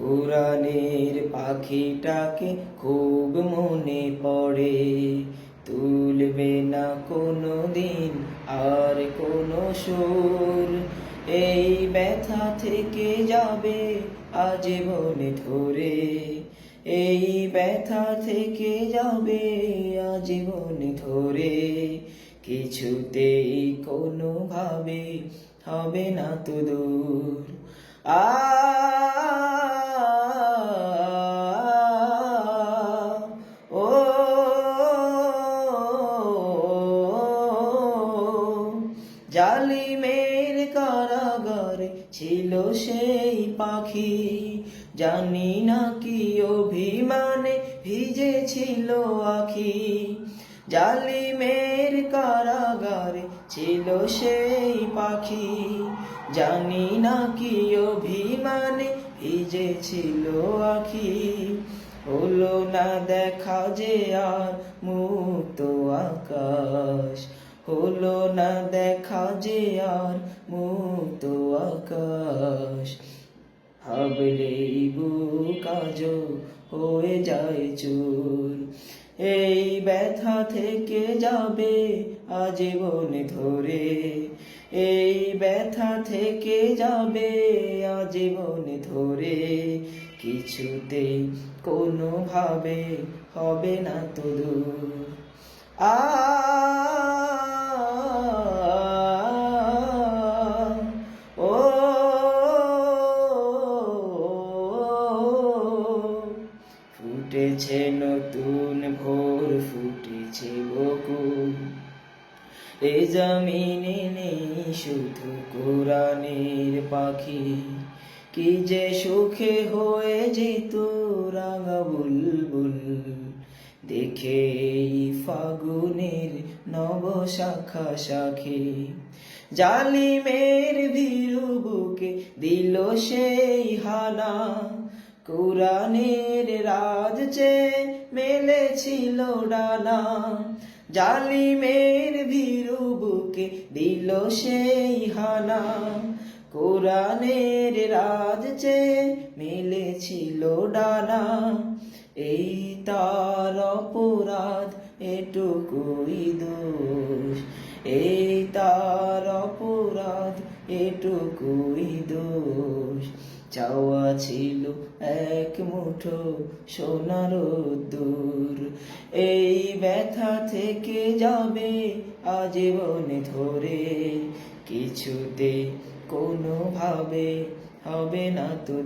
কোরআনের পাখিটাকে খুব মনে পড়ে। তুলবে না কোনো দিন আর কোনো সুর। এই ব্যথা থেকে যাবে আজীবনে ধরে। এই ব্যথা থেকে যাবে আজীবনে ধরে। কিছুতেই কোনোভাবে হবে না তো দূর। আ জালিমের কারাগারে ছিল সেই পাখি। জানি না কি অভিমানে ভিজেছিল আখি। জালিমের কারাগারে ছিল সেই পাখি। জানি না কি অভিমানে ভিজেছিল আখি। হলো না দেখা যে আর মুক্ত আকাশ। হলো না দেখা যে আর মুক্ত আকাশ। ভাবলেই বুকাজ হয়ে যায় চুর এই ব্যথা থেকে যাবে আজীবন ধরে। এই ব্যথা থেকে যাবে আজীবন ধরে। কিছুতে কোনোভাবে হবে না তো দূর। আ ফুটেছে নতুন ভোর, ফুটেছে বকুল। এ জমিনে নেই শুধু কোরআনের পাখি। কি যে সুখে হয়ে যেত রাঙা বুলবুল। দেখে ফাগুনের নব শাখা শাখে। জালিমের ভীরু বুকে দিল সেই হানা। কোরআনের রাজ চে মেলেছিল ডানা, জালিমের ভীরু বুকে দিল সেই হানা। কোরআনের রাজ চে মেলেছিল ডানা, এই তার অপরাধ এটুকুই দোষ। এই তার অপরাধ এটুকুই দোষ। চাওয়া ছিল এক মুঠো সোনার দূর এই ব্যথা থেকে যাবে আজীবন ধরে। কিছুতে কোনোভাবে হবে না তো